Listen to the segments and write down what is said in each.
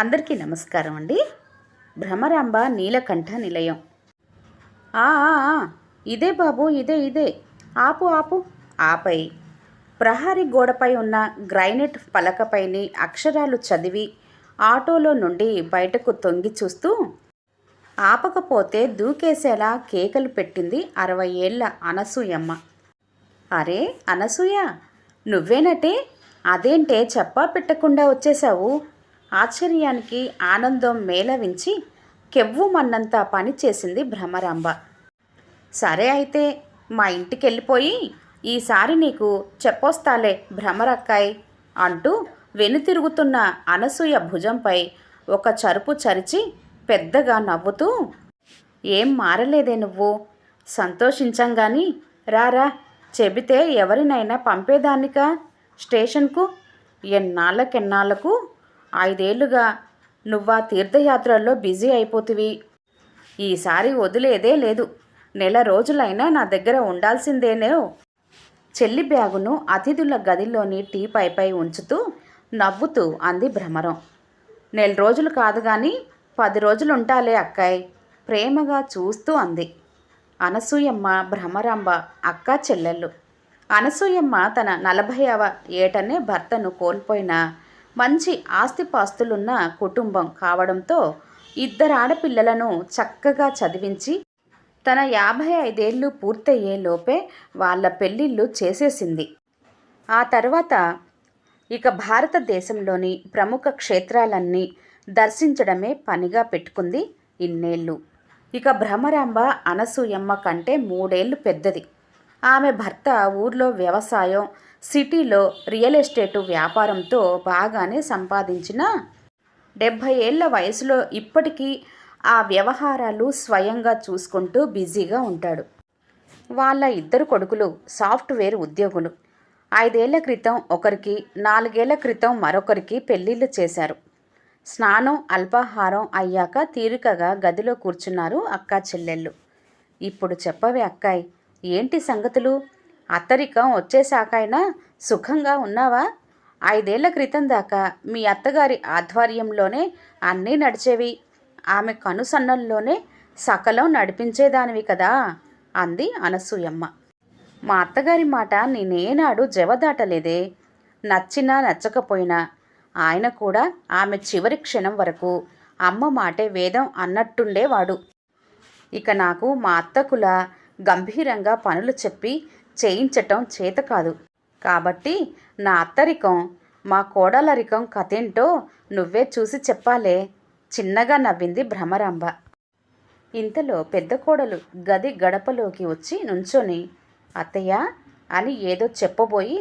అందరికీ నమస్కారం అండి. భ్రమరాంబ నీలకంఠ నిలయం. ఆ ఇదే బాబు ఇదే ఇదే. ఆపు ఆపు. ఆపై ప్రహారీ గోడపై ఉన్న గ్రైనెట్ పలకపైని అక్షరాలు చదివి ఆటోలో నుండి బయటకు తొంగి చూస్తూ ఆపకపోతే దూకేసేలా కేకలు పెట్టింది అరవై ఏళ్ళ అనసూయమ్మ. అరే అనసూయ నువ్వేనటే? అదేంటే చెప్పా పెట్టకుండా వచ్చేసావు ఆశ్చర్యానికి ఆనందం మేళవించి కెవ్వుమన్నంత పని చేసింది భ్రమరాంబ. సరే అయితే మా ఇంటికి వెళ్ళిపోయి ఈసారి నీకు చెప్పొస్తాలే భ్రమరక్కాయ్ అంటూ వెనుతిరుగుతున్న అనసూయ భుజంపై ఒక చరుపు చరిచి పెద్దగా నవ్వుతూ ఏం మారలేదే నువ్వు? సంతోషించం గాని. రారా చెబితే ఎవరినైనా పంపేదానికా స్టేషన్కు? ఎన్నాళ్ళకెన్నాళ్ళకు? ఐదేళ్ళుగా నువ్వా తీర్థయాత్రల్లో బిజీ అయిపోతివి. ఈసారి వదిలేదే లేదు. నెల రోజులైనా నా దగ్గర ఉండాల్సిందేనే చెల్లి బ్యాగును అతిథుల గదిలోని టీ పైపై ఉంచుతూ నవ్వుతూ అంది భ్రమరం. నెల రోజులు కాదు కానీ పది రోజులు ఉంటాలే అక్కాయ్. ప్రేమగా చూస్తూ అంది. అనసూయమ్మ భ్రమరాంబ అక్క చెల్లెళ్ళు. అనసూయమ్మ తన నలభైవ ఏటనే భర్తను కోల్పోయిన మంచి ఆస్తిపాస్తులున్న కుటుంబం కావడంతో ఇద్దరు ఆడపిల్లలను చక్కగా చదివించి తన యాభై ఐదేళ్ళు పూర్తయ్యే లోపే వాళ్ళ పెళ్ళిళ్ళు చేసేసింది. ఆ తర్వాత ఇక భారతదేశంలోని ప్రముఖ క్షేత్రాలన్నీ దర్శించడమే పనిగా పెట్టుకుంది ఇన్నేళ్ళు ఇక భ్రమరాంబ అనసూయమ్మ కంటే మూడేళ్ళు పెద్దది. ఆమె భర్త ఊర్లో వ్యవసాయం సిటీలో రియల్ ఎస్టేటు వ్యాపారంతో బాగానే సంపాదించిన డెబ్భై ఏళ్ళ వయసులో ఇప్పటికీ ఆ వ్యవహారాలు స్వయంగా చూసుకుంటూ బిజీగా ఉంటాడు. వాళ్ళ ఇద్దరు కొడుకులు సాఫ్ట్వేర్ ఉద్యోగులు. ఐదేళ్ళ క్రితం ఒకరికి నాలుగేళ్ళ క్రితం మరొకరికి పెళ్ళిళ్ళు చేశారు. స్నానం అల్పాహారం అయ్యాక తీరికగా గదిలో కూర్చున్నారు అక్కా చెల్లెళ్ళు. ఇప్పుడు చెప్పవే అక్కాయ్ ఏంటి సంగతులు? అత్తరికం వచ్చేశాకైనా సుఖంగా ఉన్నావా? ఐదేళ్ళ క్రితం దాకా మీ అత్తగారి ఆధ్వర్యంలోనే అన్నీ నడిచేవి. ఆమె కనుసన్నల్లోనే సకలం నడిపించేదానివి కదా? అంది అనసూయమ్మ. మా అత్తగారి మాట నేనేనాడు జవదాటలేదే. నచ్చినా నచ్చకపోయినా ఆయన కూడా ఆమె చివరి క్షణం వరకు అమ్మ మాటే వేదం అన్నట్టుండేవాడు. ఇక నాకు మా అత్తకుల గంభీరంగా పనులు చెప్పి చేయించటం చేత కాదు. కాబట్టి నా అత్తరికం మా కోడలరికం కథేంటో నువ్వే చూసి చెప్పాలే. చిన్నగా నవ్వింది భ్రమరాంబ. ఇంతలో పెద్ద కోడలు గది గడపలోకి వచ్చి నుంచొని అత్తయ్య అని ఏదో చెప్పబోయి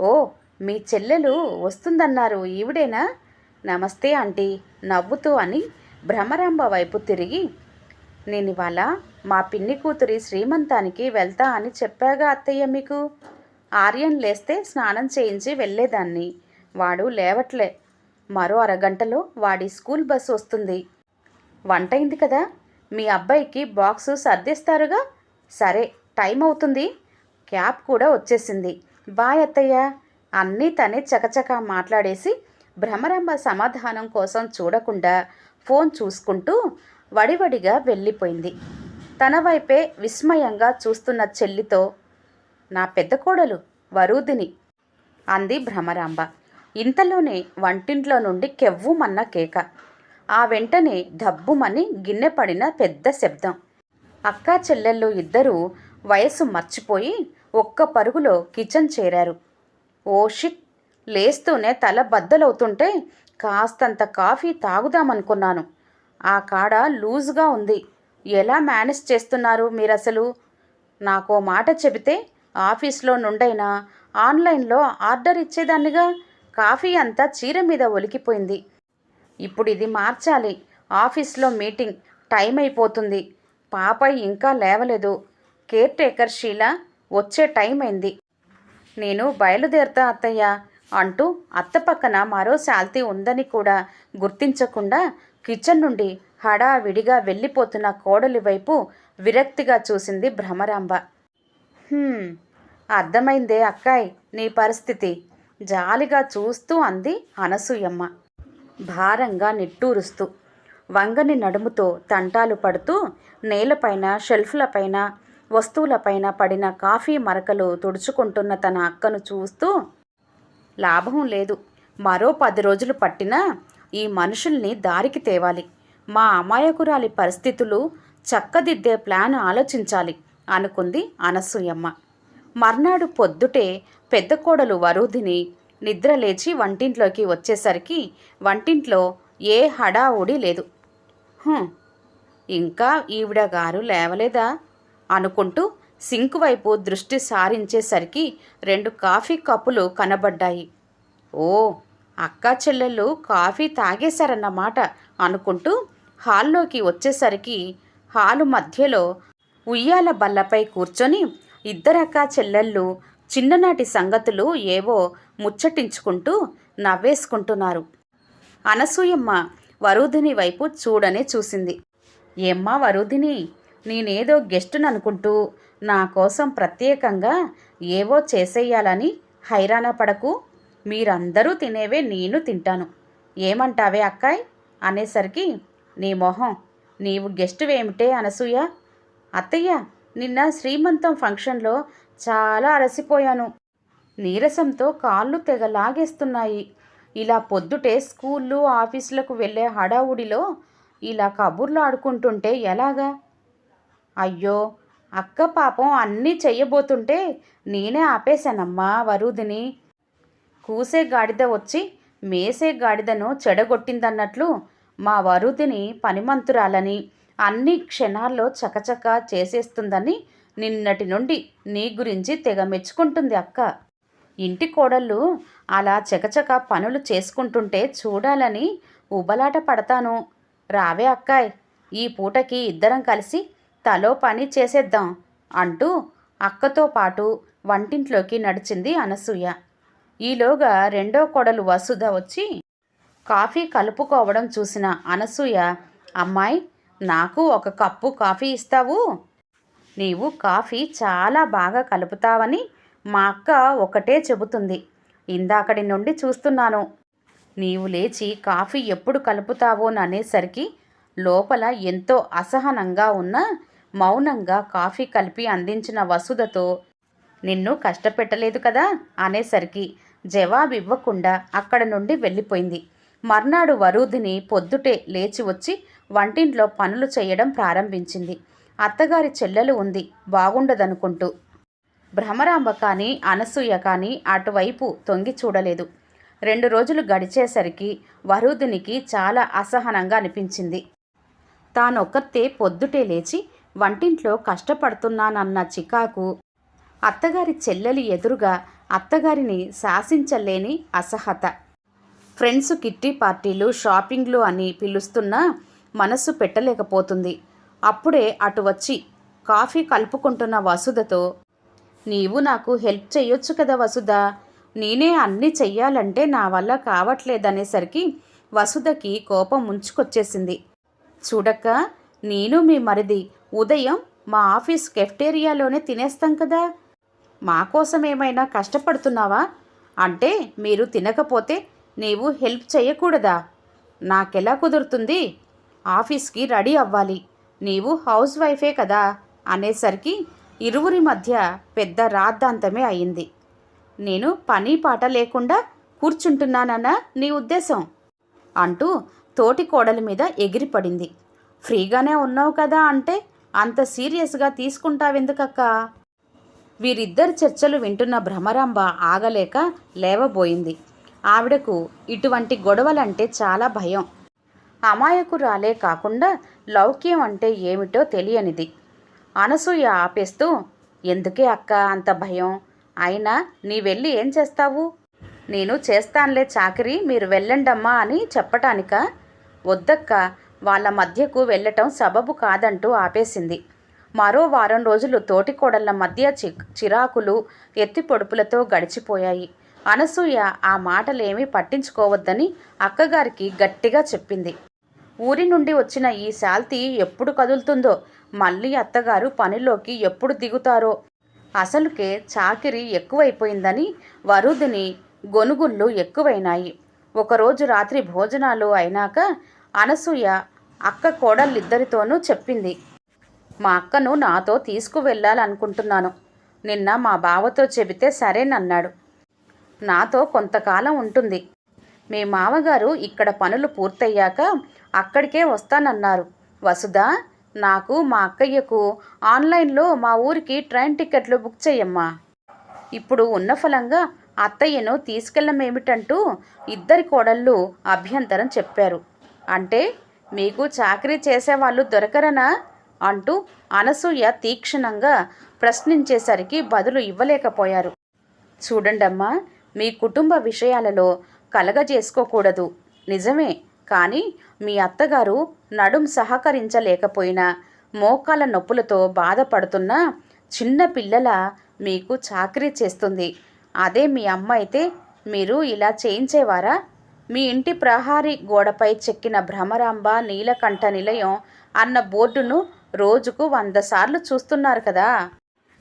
ఓ మీ చెల్లెలు వస్తుందన్నారు ఈవిడేనా? నమస్తే ఆంటీ నవ్వుతూ అని భ్రమరాంబ వైపు తిరిగి నేను ఇవాళ మా పిన్ని కూతురి శ్రీమంతానికి వెళ్తా అని చెప్పాగా అత్తయ్య మీకు? ఆర్యన్ లేస్తే స్నానం చేయించి వెళ్ళేదాన్ని. వాడు లేవట్లే. మరో అరగంటలో వాడి స్కూల్ బస్సు వస్తుంది. వంట అయింది కదా? మీ అబ్బాయికి బాక్సు సర్దిస్తారుగా? సరే టైం అవుతుంది. క్యాబ్ కూడా వచ్చేసింది. బాయ్ అత్తయ్య. అన్నీ తనే చకచకా మాట్లాడేసి భ్రమరంభ సమాధానం కోసం చూడకుండా ఫోన్ చూసుకుంటూ వడివడిగా వెళ్ళిపోయింది. తన వైపే విస్మయంగా చూస్తున్న చెల్లితో నా పెద్ద కోడలు వరూదిని అంది భ్రమరాంబ. ఇంతలోనే వంటింట్లో నుండి కెవ్వుమన్న కేక. ఆ వెంటనే దబ్బుమని గిన్నె పడిన పెద్ద శబ్దం. అక్కా చెల్లెళ్ళు ఇద్దరూ వయసు మర్చిపోయి ఒక్క పరుగులో కిచెన్ చేరారు. ఓ షిట్ లేస్తూనే తల బద్దలవుతుంటే కాస్తంత కాఫీ తాగుదామనుకున్నాను. ఆ కాడ లూజ్గా ఉంది. ఎలా మేనేజ్ చేస్తున్నారు మీరసలు? నాకో మాట చెబితే ఆఫీస్లో నుండైనా ఆన్లైన్లో ఆర్డర్ ఇచ్చేదాన్నిగా కాఫీ అంతా చీర మీద ఒలికిపోయింది. ఇప్పుడు ఇది మార్చాలి. ఆఫీస్లో మీటింగ్ టైం అయిపోతుంది. పాప ఇంకా లేవలేదు. కేర్ టేకర్ షీల వచ్చే టైం అయింది. నేను బయలుదేరుతా అత్తయ్య అంటూ అత్త పక్కన మరో శాల్తీ ఉందని కూడా గుర్తించకుండా కిచెన్ నుండి హడావిడిగా వెళ్ళిపోతున్న కోడలి వైపు విరక్తిగా చూసింది భ్రమరాంబ. అర్థమైందే అక్కాయ్ నీ పరిస్థితి జాలిగా చూస్తూ అంది అనసూయమ్మ. భారంగా నిట్టూరుస్తూ వంగని నడుముతో తంటాలు పడుతూ నేలపైన షెల్ఫ్లపైన వస్తువులపైన పడిన కాఫీ మరకలు తుడుచుకుంటున్న తన అక్కను చూస్తూ లాభం లేదు మరో పది రోజులు పట్టినా ఈ మనుషుల్ని దారికి తేవాలి. మా అమాయకురాలి పరిస్థితులు చక్కదిద్దే ప్లాన్ ఆలోచించాలి అనుకుంది అనసూయమ్మ. మర్నాడు పొద్దుటే పెద్ద కోడలు వరుదిని నిద్ర లేచి వంటింట్లోకి వచ్చేసరికి వంటింట్లో ఏ హడావుడి లేదు. ఇంకా ఈవిడ గారు లేవలేదా? అనుకుంటూ సింక్ వైపు దృష్టి సారించేసరికి రెండు కాఫీ కప్పులు కనబడ్డాయి. ఓ అక్కా చెల్లెళ్ళు కాఫీ తాగేశారన్నమాట అనుకుంటూ హాల్లోకి వచ్చేసరికి హాలు మధ్యలో ఉయ్యాల బల్లపై కూర్చొని ఇద్దరక్కా చెల్లెళ్ళు చిన్ననాటి సంగతులు ఏవో ముచ్చటించుకుంటూ నవ్వేసుకుంటున్నారు. అనసూయమ్మ వరుదిని వైపు చూడనే చూసింది. ఏమ్మా వరుదిని నేనేదో గెస్టును అనుకుంటూ నా కోసం ప్రత్యేకంగా ఏవో చేసేయాలని హైరాణ పడకు. మీరందరూ తినేవే నేను తింటాను. ఏమంటావే అక్కాయ్? అనేసరికి నీ మొహం. నీవు గెస్టువేమిటే అనసూయ? అత్తయ్య నిన్న శ్రీమంతం ఫంక్షన్లో చాలా అలసిపోయాను. నీరసంతో కాళ్ళు తెగ లాగేస్తున్నాయి ఇలా పొద్దుటే స్కూళ్ళు ఆఫీసులకు వెళ్ళే హడావుడిలో ఇలా కబుర్లు ఆడుకుంటుంటే ఎలాగా? అయ్యో అక్క పాపం అన్నీ చెయ్యబోతుంటే నేనే ఆపేశానమ్మా వరుదిని. కూసే గాడిద వచ్చి మేసే గాడిదను చెడగొట్టిందన్నట్లు మా వరుదిని పనిమంతురాలని అన్ని క్షణాల్లో చకచక చేసేస్తుందని నిన్నటి నుండి నీ గురించి తెగ మెచ్చుకుంటుంది అక్క. ఇంటి కోడళ్ళు అలా చకచక పనులు చేసుకుంటుంటే చూడాలని ఉబలాట పడతాను. రావే అక్కాయ్ ఈ పూటకి ఇద్దరం కలిసి తలో పని చేసేద్దాం అంటూ అక్కతో పాటు వంటింట్లోకి నడిచింది అనసూయ. ఈలోగా రెండో కొడలు వసుధ వచ్చి కాఫీ కలుపుకోవడం చూసిన అనసూయ అమ్మాయి నాకు ఒక కప్పు కాఫీ ఇస్తావు? నీవు కాఫీ చాలా బాగా కలుపుతావని మా అక్క ఒకటే చెబుతుంది. ఇందాకడి నుండి చూస్తున్నాను. నీవు లేచి కాఫీ ఎప్పుడు కలుపుతావోననేసరికి లోపల ఎంతో అసహనంగా ఉన్న మౌనంగా కాఫీ కలిపి అందించిన వసుధతో నిన్ను కష్టపెట్టలేదు కదా? అనేసరికి జవాబివ్వకుండా అక్కడ నుండి వెళ్ళిపోయింది. మర్నాడు వరూధిని పొద్దుటే లేచి వచ్చి వంటింట్లో పనులు చేయడం ప్రారంభించింది. అత్తగారి చెల్లెలు ఉంది బాగుండదనుకుంటూ. భ్రమరాంబ కానీ అనసూయ కానీ అటువైపు తొంగి చూడలేదు. రెండు రోజులు గడిచేసరికి వరుదినికి చాలా అసహనంగా అనిపించింది. తానొక్కతే పొద్దుటే లేచి వంటింట్లో కష్టపడుతున్నానన్న చికాకు అత్తగారి చెల్లెలి ఎదురుగా అత్తగారిని శాసించలేని అసహత. ఫ్రెండ్స్ కిట్టి పార్టీలు షాపింగ్లు అని పిలుస్తున్నా మనసు పెట్టలేకపోతుంది. అప్పుడే అటు వచ్చి కాఫీ కలుపుకుంటున్న వసుధతో నీవు నాకు హెల్ప్ చేయొచ్చు కదా వసుధ? నేనే అన్నీ చెయ్యాలంటే నా వల్ల కావట్లేదనేసరికి వసుధకి కోపం ముంచుకొచ్చేసింది. చూడక్క నేను మీ మరిది. ఉదయం మా ఆఫీస్ కెఫ్టేరియాలోనే తినేస్తాం కదా? మా కోసం ఏమైనా కష్టపడుతున్నావా? అంటే మీరు తినకపోతే నీవు హెల్ప్ చేయకూడదా నాకెలా కుదురుతుంది? ఆఫీస్కి రెడీ అవ్వాలి. నీవు హౌస్ వైఫే కదా? అనేసరికి ఇరువురి మధ్య పెద్ద రాద్ధాంతమే అయింది. నేను పని పాట లేకుండా కూర్చుంటున్నానన్న నీ ఉద్దేశం? అంటూ తోటి కోడలి మీద ఎగిరిపడింది. ఫ్రీగానే ఉన్నావు కదా అంటే అంత సీరియస్గా తీసుకుంటావెందుకక్క? వీరిద్దరి చర్చలు వింటున్న భ్రమరాంబ ఆగలేక లేవబోయింది. ఆవిడకు ఇటువంటి గొడవలంటే చాలా భయం. అమాయకురాలే కాకుండా లౌక్యం అంటే ఏమిటో తెలియనిది. అనసూయ ఆపేస్తూ ఎందుకే అక్క అంత భయం? అయినా నీ వెళ్ళి ఏం చేస్తావు? నేను చేస్తానులే చాకరి మీరు వెళ్ళండమ్మా అని చెప్పటానిక వద్దక్క వాళ్ళ మధ్యకు వెళ్ళటం సబబు కాదంటూ ఆపేసింది. మరో వారం రోజులు తోటికోడళ్ళ మధ్య చి చిరాకులు ఎత్తి పొడుపులతో గడిచిపోయాయి. అనసూయ ఆ మాటలేమీ పట్టించుకోవద్దని అక్కగారికి గట్టిగా చెప్పింది. ఊరి నుండి వచ్చిన ఈ శాల్తి ఎప్పుడు కదులుతుందో మళ్ళీ అత్తగారు పనిలోకి ఎప్పుడు దిగుతారో అసలుకే చాకిరి ఎక్కువైపోయిందని వరుదిని గొనుగుళ్ళు ఎక్కువైనాయి. ఒకరోజు రాత్రి భోజనాలు అయినాక అనసూయ అక్క కోడళ్ళిద్దరితోనూ చెప్పింది. మా అక్కను నాతో తీసుకువెళ్ళాలనుకుంటున్నాను. నిన్న మా బావతో చెబితే సరేనన్నాడు. నాతో కొంతకాలం ఉంటుంది. మీ మామగారు ఇక్కడ పనులు పూర్తయ్యాక అక్కడికే వస్తానన్నారు. వసుధ నాకు మా అక్కయ్యకు ఆన్లైన్లో మా ఊరికి ట్రైన్ టికెట్లు బుక్ చేయమ్మా ఇప్పుడు ఉన్న ఫలంగా అత్తయ్యను తీసుకెళ్ళమేమిటంటూ ఇద్దరి కోడళ్ళు అభ్యంతరం చెప్పారు. అంటే మీకు చాకరీ చేసేవాళ్ళు దొరకరనా? అంటూ అనసూయ తీక్షణంగా ప్రశ్నించేసరికి బదులు ఇవ్వలేకపోయారు. చూడండమ్మా మీ కుటుంబ విషయాలలో కలగజేసుకోకూడదు. నిజమే. కానీ మీ అత్తగారు నడుం సహకరించలేకపోయినా మోకాల నొప్పులతో బాధపడుతున్న చిన్న పిల్లల మీకు చాకరీ చేస్తుంది. అదే మీ అమ్మ అయితే మీరు ఇలా చేయించేవారా? మీ ఇంటి ప్రహారీ గోడపై చెక్కిన భ్రమరాంబ నీలకంఠ నిలయం అన్న బోర్డును రోజుకు వంద సార్లు చూస్తున్నారు కదా!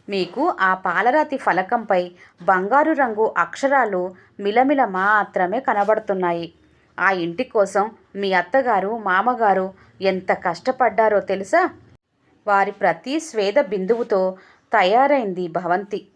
మీకు ఆ పాలరాతి ఫలకంపై బంగారు రంగు అక్షరాలు మిలమిల మాత్రమే కనబడుతున్నాయి. ఆ ఇంటి కోసం మీ అత్తగారు మామగారు ఎంత కష్టపడ్డారో తెలుసా? వారి ప్రతి స్వేద బిందువుతో తయారైంది భవంతి.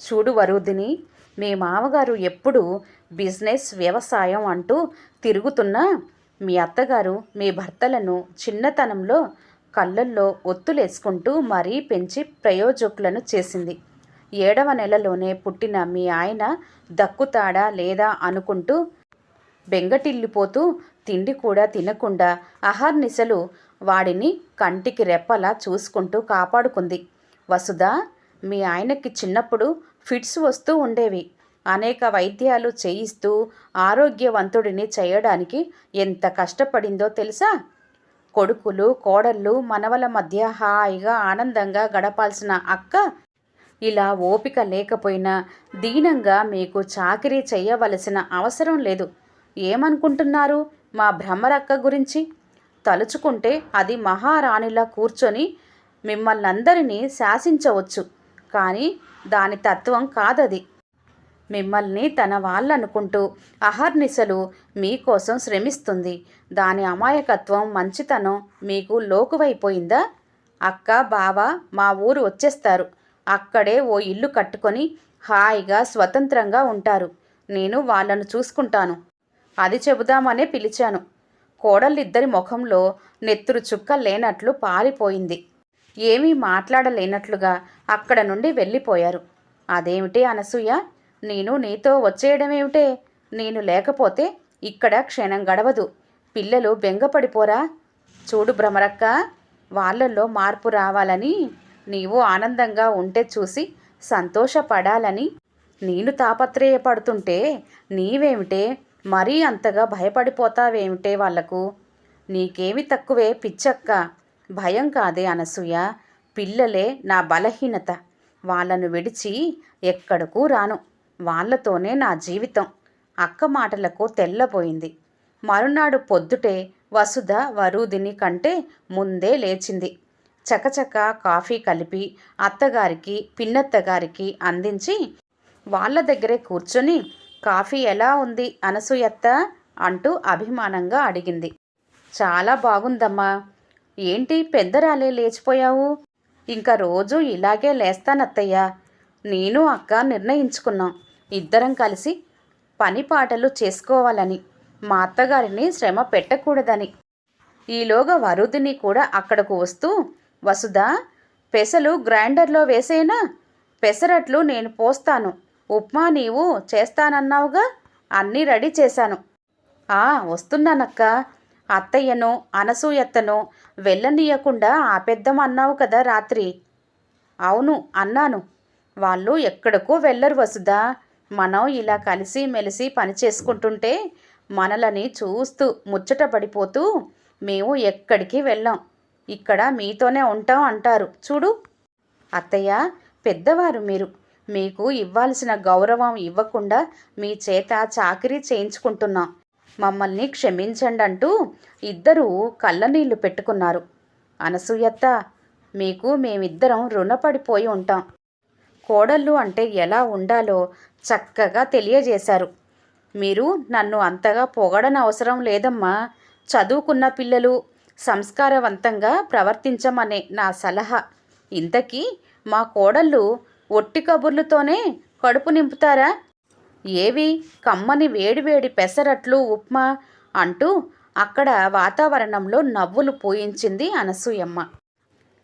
చూడు వరుదిని మీ మామగారు ఎప్పుడు బిజినెస్ వ్యవసాయం అంటూ తిరుగుతున్నా. మీ అత్తగారు మీ భర్తలను చిన్నతనంలో కళ్ళల్లో ఒత్తులేసుకుంటూ మరీ పెంచి ప్రయోజకులను చేసింది. ఏడవ నెలలోనే పుట్టిన మీ ఆయన దక్కుతాడా లేదా అనుకుంటూ బెంగటిల్లిపోతూ తిండి కూడా తినకుండా అహర్నిశలు వాడిని కంటికి రెప్పలా చూసుకుంటూ కాపాడుకుంది. వసుధ మీ ఆయనకి చిన్నప్పుడు ఫిట్స్ వస్తూ ఉండేవి. అనేక వైద్యాలు చేయిస్తూ ఆరోగ్యవంతుడిని చేయడానికి ఎంత కష్టపడిందో తెలుసా? కొడుకులు కోడళ్ళు మనవల మధ్య హాయిగా ఆనందంగా గడపాల్సిన అక్క ఇలా ఓపిక లేకపోయినా దీనంగా మీకు చాకరీ చేయవలసిన అవసరం లేదు. ఏమనుకుంటున్నారు మా భ్రమరక్క గురించి? తలుచుకుంటే అది మహారాణిలా కూర్చొని మిమ్మల్నందరినీ శాసించవచ్చు. కానీ దాని తత్వం కాదది. మిమ్మల్ని తన వాళ్ళనుకుంటూ అహర్నిశలు మీకోసం శ్రమిస్తుంది. దాని అమాయకత్వం మంచితనం మీకు లోకువైపోయిందా? అక్క బావ మా ఊరు వచ్చేస్తారు. అక్కడే ఓ ఇల్లు కట్టుకొని హాయిగా స్వతంత్రంగా ఉంటారు. నేను వాళ్ళను చూసుకుంటాను. అది చెబుదామనే పిలిచాను. కోడలిద్దరి ముఖంలో నెత్తురు చుక్క లేనట్లు పారిపోయింది. ఏమీ మాట్లాడలేనట్లుగా అక్కడ నుండి వెళ్ళిపోయారు. అదేమిటి అనసూయ? నేను నీతో వచ్చేయడమేమిటే? నేను లేకపోతే ఇక్కడ క్షణం గడవదు. పిల్లలు బెంగపడిపోరా? చూడు భ్రమరక్క వాళ్ళల్లో మార్పు రావాలని నీవు ఆనందంగా ఉంటే చూసి సంతోషపడాలని. నేను తాపత్రయపడుతుంటే నీవేమిటే? మరీ అంతగా భయపడిపోతావేమిటే వాళ్ళకు? నీకేమి తక్కువే పిచ్చక్క. భయం కాదే అనసూయ. పిల్లలే నా బలహీనత. వాళ్ళను విడిచి ఎక్కడకు రాను. వాళ్ళతోనే నా జీవితం. అక్క మాటలకు తెల్లబోయింది. మరునాడు పొద్దుటే వసుధ వరుదిని కంటే ముందే లేచింది. చకచక కాఫీ కలిపి అత్తగారికి పిన్నత్తగారికి అందించి వాళ్ళ దగ్గరే కూర్చొని కాఫీ ఎలా ఉంది అనసూయత్త అంటూ అభిమానంగా అడిగింది. చాలా బాగుందమ్మా. ఏంటి పెద్దరాలే లేచిపోయావు? ఇంకా రోజు ఇలాగే లేస్తానత్తయ్యా. నేను అక్క నిర్ణయించుకున్నాం. ఇద్దరం కలిసి పని పాటలు చేసుకోవాలని. మా అత్తగారిని శ్రమ పెట్టకూడదని. ఈలోగా వరుదిని కూడా అక్కడకు వస్తూ వసుధ పెసలు గ్రైండర్లో వేసేనా? పెసరట్లు నేను పోస్తాను. ఉప్మా నీవు చేస్తానన్నావుగా? అన్నీ రెడీ చేశాను. ఆ వస్తున్నానక్క. అత్తయ్యను అనసూయత్తను వెళ్ళనీయకుండా ఆపెద్దామన్నావు కదా రాత్రి. అవును అన్నాను. వాళ్ళు ఎక్కడికో వెళ్ళరు వసుదా మనం ఇలా కలిసి మెలిసి పని చేసుకుంటుంటే మనలని చూస్తూ ముచ్చట పడిపోతూ మేము ఎక్కడికి వెళ్ళాం. ఇక్కడ మీతోనే ఉంటాం అంటారు. చూడు. అత్తయ్య పెద్దవారు మీరు. మీకు ఇవ్వాల్సిన గౌరవం ఇవ్వకుండా మీ చేత చాకరీ చేయించుకుంటున్నాం. మమ్మల్ని క్షమించండి అంటూ ఇద్దరూ కళ్ళనీళ్ళు పెట్టుకున్నారు. అనసూయత్త మీకు మేమిద్దరం రుణపడిపోయి ఉంటాం. కోడళ్ళు అంటే ఎలా ఉండాలో చక్కగా తెలియజేశారు. మీరు నన్ను అంతగా పొగడన అవసరం లేదమ్మా. చదువుకున్న పిల్లలు సంస్కారవంతంగా ప్రవర్తించమనే నా సలహా. ఇంతకీ మా కోడళ్ళు ఒట్టి కబుర్లతోనే కడుపు నింపుతారా? ఏవి? కమ్మని వేడివేడి పెసరట్లు ఉప్మా అంటూ అక్కడ వాతావరణంలో నవ్వులు పూయించింది అనసూయమ్మ.